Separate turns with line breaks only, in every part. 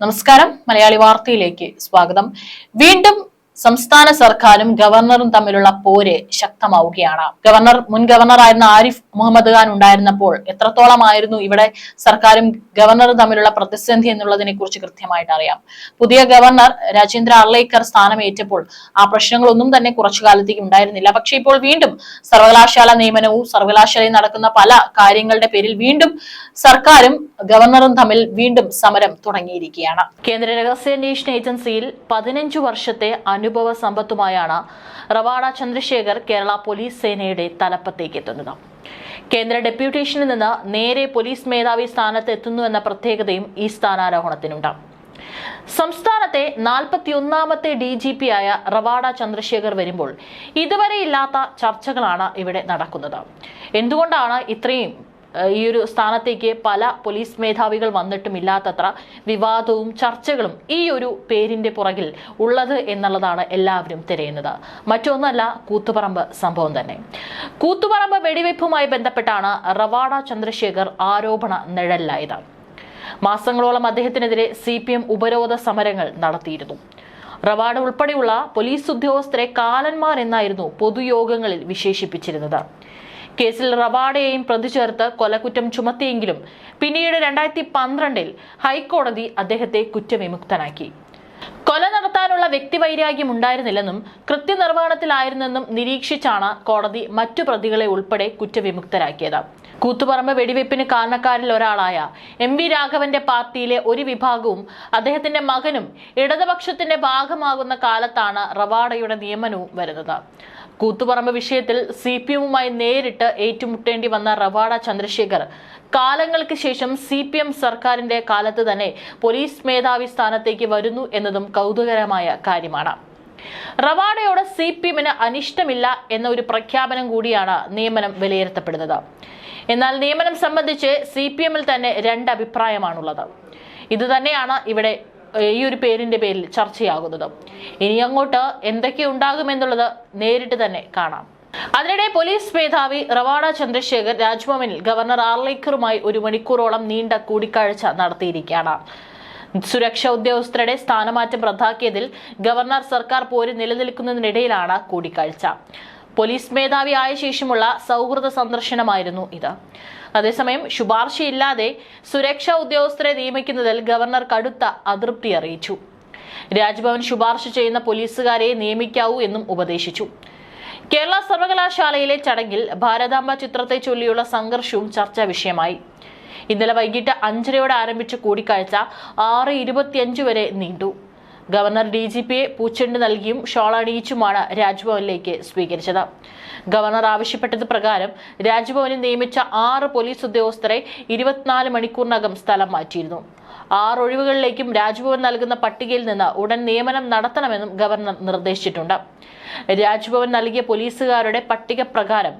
നമസ്കാരം. മലയാളി വാർത്തയിലേക്ക് സ്വാഗതം. വീണ്ടും സംസ്ഥാന സർക്കാരും ഗവർണറും തമ്മിലുള്ള പോര് ശക്തമാവുകയാണ്. ഗവർണർ മുൻ ഗവർണറായിരുന്ന ആരിഫ് മുഹമ്മദ് ഖാൻ ഉണ്ടായിരുന്നപ്പോൾ എത്രത്തോളമായിരുന്നു ഇവിടെ സർക്കാരും ഗവർണറും തമ്മിലുള്ള പ്രതിസന്ധി എന്നുള്ളതിനെ കുറിച്ച് കൃത്യമായിട്ട് അറിയാം. പുതിയ ഗവർണർ രാജേന്ദ്ര അർലേക്കർ സ്ഥാനമേറ്റപ്പോൾ ആ പ്രശ്നങ്ങളൊന്നും തന്നെ കുറച്ചു കാലത്തേക്ക് ഉണ്ടായിരുന്നില്ല. പക്ഷേ ഇപ്പോൾ വീണ്ടും സർവകലാശാല നിയമനവും സർവകലാശാലയിൽ നടക്കുന്ന പല കാര്യങ്ങളുടെ പേരിൽ വീണ്ടും സർക്കാരും ഗവർണറും തമ്മിൽ വീണ്ടും സമരം തുടങ്ങിയിരിക്കുകയാണ്. കേന്ദ്ര രഹസ്യാന്വേഷണ ഏജൻസിയിൽ പതിനഞ്ചു വർഷത്തെ അനുഭവ സമ്പത്തുമായാണ് റവാഡ ചന്ദ്രശേഖർ കേരള പോലീസ് സേനയുടെ തലപ്പത്തേക്ക് എത്തുന്നത്. കേന്ദ്ര ഡെപ്യൂട്ടേഷനിൽ നിന്ന് നേരെ പോലീസ് മേധാവി സ്ഥാനത്ത് എത്തുന്നു എന്ന പ്രത്യേകതയും ഈ സ്ഥാനാരോഹണത്തിനുണ്ട്. സംസ്ഥാനത്തെ നാൽപ്പത്തിയൊന്നാമത്തെ ഡി ജി പി ആയ റവാഡ ചന്ദ്രശേഖർ വരുമ്പോൾ ഇതുവരെ ഇല്ലാത്ത ചർച്ചകളാണ് ഇവിടെ നടക്കുന്നത്. എന്തുകൊണ്ടാണ് ഇത്രയും ഈ ഒരു സ്ഥാനത്തേക്ക് പല പോലീസ് മേധാവികൾ വന്നിട്ടും ഇല്ലാത്തത്ര വിവാദവും ചർച്ചകളും ഈ ഒരു പേരിന്റെ പുറകിൽ ഉള്ളത് എന്നുള്ളതാണ് എല്ലാവരും തിരയുന്നത്. മറ്റൊന്നല്ല കൂത്തുപറമ്പ് സംഭവം തന്നെ. കൂത്തുപറമ്പ് വെടിവയ്പ്പുമായി ബന്ധപ്പെട്ടാണ് റവാഡ ചന്ദ്രശേഖർ ആരോപണ നിഴലിലായത്. മാസങ്ങളോളം അദ്ദേഹത്തിനെതിരെ സി പി എം ഉപരോധ സമരങ്ങൾ നടത്തിയിരുന്നു. റവാഡ ഉൾപ്പെടെയുള്ള പോലീസ് ഉദ്യോഗസ്ഥരെ കാലന്മാർ എന്നായിരുന്നു പൊതുയോഗങ്ങളിൽ വിശേഷിപ്പിച്ചിരുന്നത്. കേസിൽ റവാഡയെയും പ്രതി ചേർത്ത് കൊലക്കുറ്റം ചുമത്തിയെങ്കിലും പിന്നീട് രണ്ടായിരത്തി പന്ത്രണ്ടിൽ ഹൈക്കോടതി അദ്ദേഹത്തെ കുറ്റവിമുക്തനാക്കി. കൊല നടത്താനുള്ള വ്യക്തിവൈരാഗ്യം ഉണ്ടായിരുന്നില്ലെന്നും കൃത്യനിർവഹണത്തിലായിരുന്നെന്നും നിരീക്ഷിച്ചാണ് കോടതി മറ്റു പ്രതികളെ ഉൾപ്പെടെ കുറ്റവിമുക്തരാക്കിയത്. കൂത്തുപറമ്പ് വെടിവെപ്പിന് കാരണക്കാരിൽ ഒരാളായ എം വി രാഘവന്റെ പാർട്ടിയിലെ ഒരു വിഭാഗവും അദ്ദേഹത്തിന്റെ മകനും ഇടതുപക്ഷത്തിന്റെ ഭാഗമാകുന്ന കാലത്താണ് റവാഡയുടെ നിയമനവും വരുന്നത്. കൂത്തുപറമ്പ് വിഷയത്തിൽ സി പി എമ്മുമായി നേരിട്ട് ഏറ്റുമുട്ടേണ്ടി വന്ന റവാഡ ചന്ദ്രശേഖർ കാലങ്ങൾക്ക് ശേഷം സി പി എം സർക്കാരിന്റെ കാലത്ത് തന്നെ പോലീസ് മേധാവി സ്ഥാനത്തേക്ക് വരുന്നു എന്നതും കൗതുകരമായ കാര്യമാണ്. റവാഡയോട് സി പി എമ്മിന് അനിഷ്ടമില്ല എന്ന ഒരു പ്രഖ്യാപനം കൂടിയാണ് നിയമനം വിലയിരുത്തപ്പെടുന്നത്. എന്നാൽ നിയമനം സംബന്ധിച്ച് സി പി എമ്മിൽ തന്നെ രണ്ട് അഭിപ്രായമാണുള്ളത്. ഇതുതന്നെയാണ് ഇവിടെ ഈ ഒരു പേരിന്റെ പേരിൽ ചർച്ചയാകുന്നത്. ഇനി അങ്ങോട്ട് എന്തൊക്കെ ഉണ്ടാകുമെന്നുള്ളത് നേരിട്ട് തന്നെ കാണാം. അതിനിടെ പോലീസ് മേധാവി റവാഡ ചന്ദ്രശേഖർ രാജ്ഭവനിൽ ഗവർണർ ആർലേക്കറുമായി ഒരു മണിക്കൂറോളം നീണ്ട കൂടിക്കാഴ്ച നടത്തിയിരിക്കുകയാണ്. സുരക്ഷാ ഉദ്യോഗസ്ഥരുടെ സ്ഥാനമാറ്റം റദ്ദാക്കിയതിൽ ഗവർണർ സർക്കാർ പോര് നിലനിൽക്കുന്നതിനിടയിലാണ് കൂടിക്കാഴ്ച. പോലീസ് മേധാവി ആയ ശേഷമുള്ള സൗഹൃദ സന്ദർശനമായിരുന്നു ഇത്. അതേസമയം ശുപാർശയില്ലാതെ സുരക്ഷാ ഉദ്യോഗസ്ഥരെ നിയമിക്കുന്നതിൽ ഗവർണർ കടുത്ത അതൃപ്തി അറിയിച്ചു. രാജ്ഭവൻ ശുപാർശ ചെയ്യുന്ന പോലീസുകാരെ നിയമിക്കാവൂ എന്നും ഉപദേശിച്ചു. കേരള സർവകലാശാലയിലെ ചടങ്ങിൽ ഭാരതാംബ ചിത്രത്തെ ചൊല്ലിയുള്ള സംഘർഷവും ചർച്ചാ വിഷയമായി. ഇന്നലെ വൈകിട്ട് അഞ്ചരയോടെ ആരംഭിച്ച കൂടിക്കാഴ്ച ആറ് ഇരുപത്തിയഞ്ച് വരെ നീണ്ടു. ഗവർണർ ഡി ജി പിയെ പൂച്ചെണ്ട് നൽകിയും ഷോൾ അണിയിച്ചുമാണ് രാജ്ഭവനിലേക്ക് സ്വീകരിച്ചത്. ഗവർണർ ആവശ്യപ്പെട്ടത് പ്രകാരം രാജ്ഭവനിൽ നിയമിച്ച ആറ് പോലീസ് ഉദ്യോഗസ്ഥരെ ഇരുപത്തിനാല് മണിക്കൂറിനകം സ്ഥലം മാറ്റിയിരുന്നു. ആറ് ഒഴിവുകളിലേക്കും രാജ്ഭവൻ നൽകുന്ന പട്ടികയിൽ നിന്ന് ഉടൻ നിയമനം നടത്തണമെന്നും ഗവർണർ നിർദ്ദേശിച്ചിട്ടുണ്ട്. രാജ്ഭവൻ നൽകിയ പോലീസുകാരുടെ പട്ടിക പ്രകാരം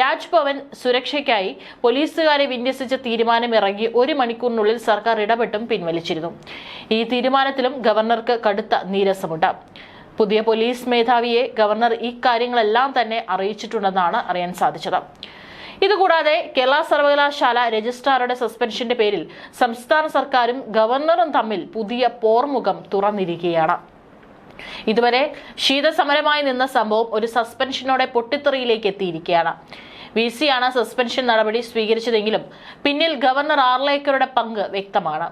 രാജ്ഭവൻ സുരക്ഷയ്ക്കായി പോലീസുകാരെ വിന്യസിച്ച തീരുമാനം ഇറങ്ങി ഒരു മണിക്കൂറിനുള്ളിൽ സർക്കാർ ഇടപെട്ടും പിൻവലിച്ചിരുന്നു. ഈ തീരുമാനത്തിലും ഗവർണർക്ക് കടുത്ത നീരസമുണ്ട്. പുതിയ പോലീസ് മേധാവിയെ ഗവർണർ ഇക്കാര്യങ്ങളെല്ലാം കാര്യങ്ങളെല്ലാം തന്നെ അറിയിച്ചിട്ടുണ്ടെന്നാണ് അറിയാൻ സാധിച്ചത്. ഇതുകൂടാതെ കേരള സർവകലാശാല രജിസ്ട്രാറുടെ സസ്പെൻഷന്റെ പേരിൽ സംസ്ഥാന സർക്കാരും ഗവർണറും തമ്മിൽ പുതിയ പോർമുഖം തുറന്നിരിക്കുകയാണ്. ഇതുവരെ ശീതസമരമായി നിന്ന സംഭവം ഒരു സസ്പെൻഷനോടെ പൊട്ടിത്തെറിയിലേക്ക് എത്തിയിരിക്കുകയാണ്. വി സിയാണ് സസ്പെൻഷൻ നടപടി സ്വീകരിച്ചതെങ്കിലും പിന്നിൽ ഗവർണർ ആർലേക്കറുടെ പങ്ക് വ്യക്തമാണ്.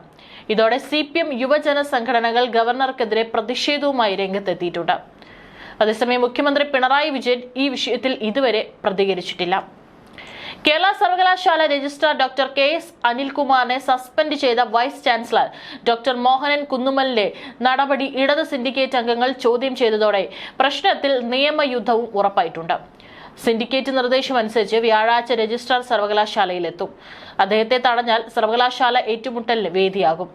ഇതോടെ സി പി എം യുവജന സംഘടനകൾ ഗവർണർക്കെതിരെ പ്രതിഷേധവുമായി രംഗത്തെത്തിയിട്ടുണ്ട്. അതേസമയം മുഖ്യമന്ത്രി പിണറായി വിജയൻ ഈ വിഷയത്തിൽ ഇതുവരെ പ്രതികരിച്ചിട്ടില്ല. കേരള സർവകലാശാല രജിസ്ട്രാർ ഡോക്ടർ കെ എസ് അനിൽകുമാറിനെ സസ്പെൻഡ് ചെയ്ത വൈസ് ചാൻസലർ ഡോക്ടർ മോഹനൻ കുന്നുമലിന്റെ നടപടി ഇടത് സിൻഡിക്കേറ്റ് അംഗങ്ങൾ ചോദ്യം ചെയ്തതോടെ പ്രശ്നത്തിൽ നിയമയുദ്ധവും ഉറപ്പായിട്ടുണ്ട്. സിൻഡിക്കേറ്റ് നിർദ്ദേശമനുസരിച്ച് വ്യാഴാഴ്ച രജിസ്ട്രാർ സർവകലാശാലയിലെത്തും. അദ്ദേഹത്തെ തടഞ്ഞാൽ സർവകലാശാല ഏറ്റുമുട്ടലിന് വേദിയാകും.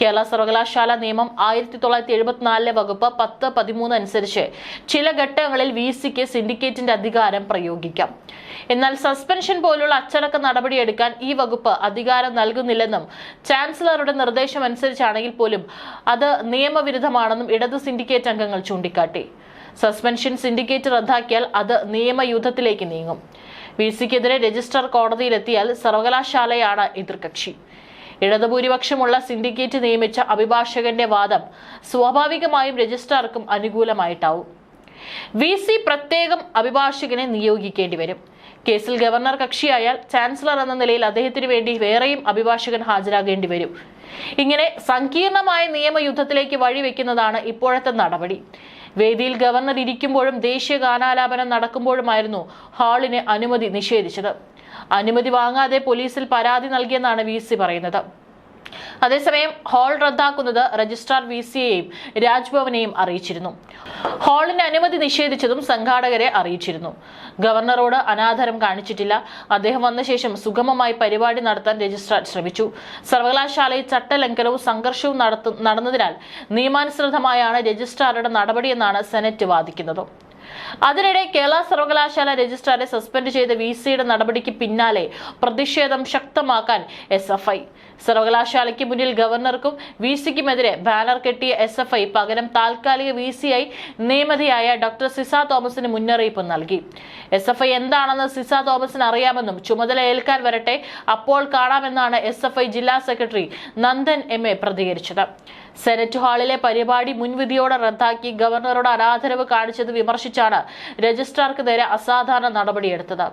കേരള സർവകലാശാല നിയമം ആയിരത്തി തൊള്ളായിരത്തി എഴുപത്തിനാലിലെ വകുപ്പ് പത്ത് പതിമൂന്ന് അനുസരിച്ച് ചില ഘട്ടങ്ങളിൽ വി സിക്ക് സിൻഡിക്കേറ്റിന്റെ അധികാരം പ്രയോഗിക്കാം. എന്നാൽ സസ്പെൻഷൻ പോലുള്ള അച്ചടക്ക നടപടിയെടുക്കാൻ ഈ വകുപ്പ് അധികാരം നൽകുന്നില്ലെന്നും ചാൻസലറുടെ നിർദ്ദേശം അനുസരിച്ചാണെങ്കിൽ പോലും അത് നിയമവിരുദ്ധമാണെന്നും ഇടത് സിൻഡിക്കേറ്റ് അംഗങ്ങൾ ചൂണ്ടിക്കാട്ടി. സസ്പെൻഷൻ സിൻഡിക്കേറ്റ് റദ്ദാക്കിയാൽ അത് നിയമയുദ്ധത്തിലേക്ക് നീങ്ങും. വി സിക്കെതിരെ രജിസ്ട്രാർ കോടതിയിലെത്തിയാൽ സർവകലാശാലയാണ് എതിർകക്ഷി. ഇടതുഭൂരിപക്ഷമുള്ള സിൻഡിക്കേറ്റ് നിയമിച്ച അഭിഭാഷകന്റെ വാദം സ്വാഭാവികമായും രജിസ്ട്രാർക്കും അനുകൂലമായിട്ടാവും. വി സി പ്രത്യേകം അഭിഭാഷകനെ നിയോഗിക്കേണ്ടി വരും. കേസിൽ ഗവർണർ കക്ഷിയായാൽ ചാൻസലർ എന്ന നിലയിൽ അദ്ദേഹത്തിന് വേണ്ടി വേറെയും അഭിഭാഷകൻ ഹാജരാകേണ്ടി വരും. ഇങ്ങനെ സങ്കീർണമായ നിയമയുദ്ധത്തിലേക്ക് വഴിവെക്കുന്നതാണ് ഇപ്പോഴത്തെ നടപടി. വേദിയിൽ ഗവർണർ ഇരിക്കുമ്പോഴും ദേശീയ ഗാനാലാപനം നടക്കുമ്പോഴുമായിരുന്നു ഹാളിന് അനുമതി നിഷേധിച്ചത്. അനുമതി വാങ്ങാതെ പോലീസിൽ പരാതി നൽകിയെന്നാണ് വി സി പറയുന്നത്. അതേസമയം ഹാൾ റദ്ദാക്കുന്നത് രജിസ്ട്രാർ വി സിയെയും രാജ്ഭവനെയും അറിയിച്ചിരുന്നു. ഹാളിന് അനുമതി നിഷേധിച്ചതും സംഘാടകരെ അറിയിച്ചിരുന്നു. ഗവർണറോട് അനാദരം കാണിച്ചിട്ടില്ല. അദ്ദേഹം വന്ന ശേഷം സുഗമമായി പരിപാടി നടത്താൻ രജിസ്ട്രാർ ശ്രമിച്ചു. സർവകലാശാലയിൽ ചട്ടലംഘനവും സംഘർഷവും നടത്തു നടന്നതിനാൽ നിയമാനുസൃതമായാണ് രജിസ്ട്രാറുടെ നടപടിയെന്നാണ് സെനറ്റ് വാദിക്കുന്നത്. അതിനിടെ കേരള സർവകലാശാല രജിസ്ട്രാറെ സസ്പെൻഡ് ചെയ്ത വി സിയുടെ നടപടിക്ക് പിന്നാലെ പ്രതിഷേധം ശക്തമാക്കാൻ എസ് എഫ് ഐ. സർവകലാശാലയ്ക്ക് മുന്നിൽ ഗവർണർക്കും വി സിക്കുമെതിരെ ബാനർ കെട്ടിയ എസ് എഫ് ഐ പകരം താൽക്കാലിക വി സി ഐ നിയമതിയായ ഡോക്ടർ സിസ തോമസിന് മുന്നറിയിപ്പ് നൽകി. എസ് എഫ് ഐ എന്താണെന്ന് സിസ തോമസിന് അറിയാമെന്നും ചുമതല ഏൽക്കാൻ വരട്ടെ അപ്പോൾ കാണാമെന്നാണ് എസ് എഫ് ഐ ജില്ലാ സെക്രട്ടറി നന്ദൻ എം എ പ്രതികരിച്ചത്. സെനറ്റ് ഹാളിലെ പരിപാടി മുൻവിധിയോടെ റദ്ദാക്കി ഗവർണറോട് അനാദരവ് കാണിച്ചത് വിമർശിച്ചാണ് രജിസ്ട്രാർക്ക് നേരെ അസാധാരണ നടപടിയെടുത്തത്.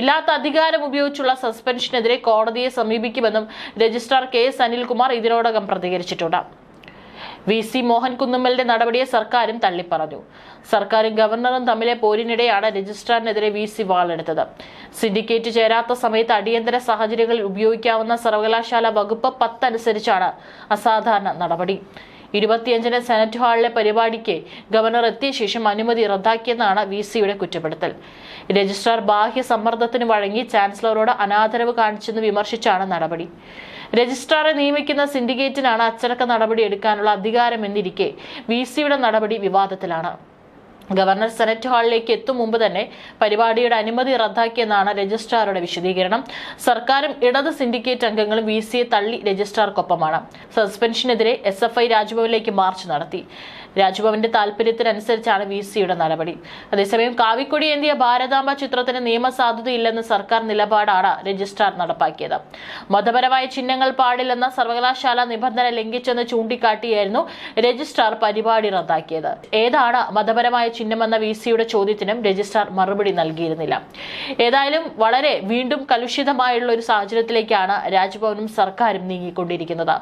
ഇല്ലാത്ത അധികാരം ഉപയോഗിച്ചുള്ള സസ്പെൻഷനെതിരെ കോടതിയെ സമീപിക്കുമെന്നും രജിസ്ട്രാർ കെ എസ് അനിൽകുമാർ ഇതിനോടകം പ്രതികരിച്ചിട്ടുണ്ട്. വി സി മോഹൻ കുന്നുമ്മലിന്റെ നടപടിയെ സർക്കാരും തള്ളിപ്പറഞ്ഞു. സർക്കാരും ഗവർണറും തമ്മിലെ പോരിനിടെയാണ് രജിസ്ട്രാറിനെതിരെ വി സി വാളെടുത്തത്. സിൻഡിക്കേറ്റ് ചേരാത്ത സമയത്ത് അടിയന്തര സാഹചര്യങ്ങളിൽ ഉപയോഗിക്കാവുന്ന സർവകലാശാല വകുപ്പ് പത്ത് അനുസരിച്ചാണ് അസാധാരണ നടപടി. ഇരുപത്തിയഞ്ചിന് സെനറ്റ് ഹാളിലെ പരിപാടിക്ക് ഗവർണർ എത്തിയ ശേഷം അനുമതി റദ്ദാക്കിയെന്നാണ് വി സിയുടെ കുറ്റപ്പെടുത്തൽ. രജിസ്ട്രാർ ബാഹ്യ സമ്മർദ്ദത്തിന് വഴങ്ങി ചാൻസലറോട് അനാദരവ് കാണിച്ചെന്ന് വിമർശിച്ചാണ് നടപടി. രജിസ്ട്രാറെ നിയമിക്കുന്ന സിൻഡിക്കേറ്റിനാണ് അച്ചടക്ക നടപടി എടുക്കാനുള്ള അധികാരമെന്നിരിക്കെ വി സിയുടെ നടപടി വിവാദത്തിലാണ്. ഗവർണർ സെനറ്റ് ഹാളിലേക്ക് എത്തും മുമ്പ് തന്നെ പരിപാടിയുടെ അനുമതി റദ്ദാക്കിയെന്നാണ് രജിസ്ട്രാറുടെ വിശദീകരണം. സർക്കാരും ഇടത് സിൻഡിക്കേറ്റ് അംഗങ്ങളും വി സിയെ തള്ളി രജിസ്ട്രാർക്കൊപ്പമാണ്. സസ്പെൻഷനെതിരെ എസ് എഫ് ഐ രാജ്ഭവനിലേക്ക് മാർച്ച് നടത്തി. രാജ്ഭവന്റെ താല്പര്യത്തിനനുസരിച്ചാണ് വി സിയുടെ നടപടി. അതേസമയം കാവിക്കൊടി ഏന്തിയ ഭാരതാംബ ചിത്രത്തിന് നിയമസാധുതയില്ലെന്ന് സർക്കാർ നിലപാടാണ് രജിസ്ട്രാർ നടപ്പാക്കിയത്. മതപരമായ ചിഹ്നങ്ങൾ പാടില്ലെന്ന സർവകലാശാല നിബന്ധന ലംഘിച്ചെന്ന് ചൂണ്ടിക്കാട്ടിയായിരുന്നു രജിസ്ട്രാർ പരിപാടി റദ്ദാക്കിയത്. ഏതാണ് മതപരമായ ചിഹ്നമെന്ന വി സിയുടെ ചോദ്യത്തിനും രജിസ്ട്രാർ മറുപടി നൽകിയിരുന്നില്ല. ഏതായാലും വളരെ വീണ്ടും കലുഷിതമായുള്ള ഒരു സാഹചര്യത്തിലേക്കാണ് രാജ്ഭവനും സർക്കാരും നീങ്ങിക്കൊണ്ടിരിക്കുന്നത്.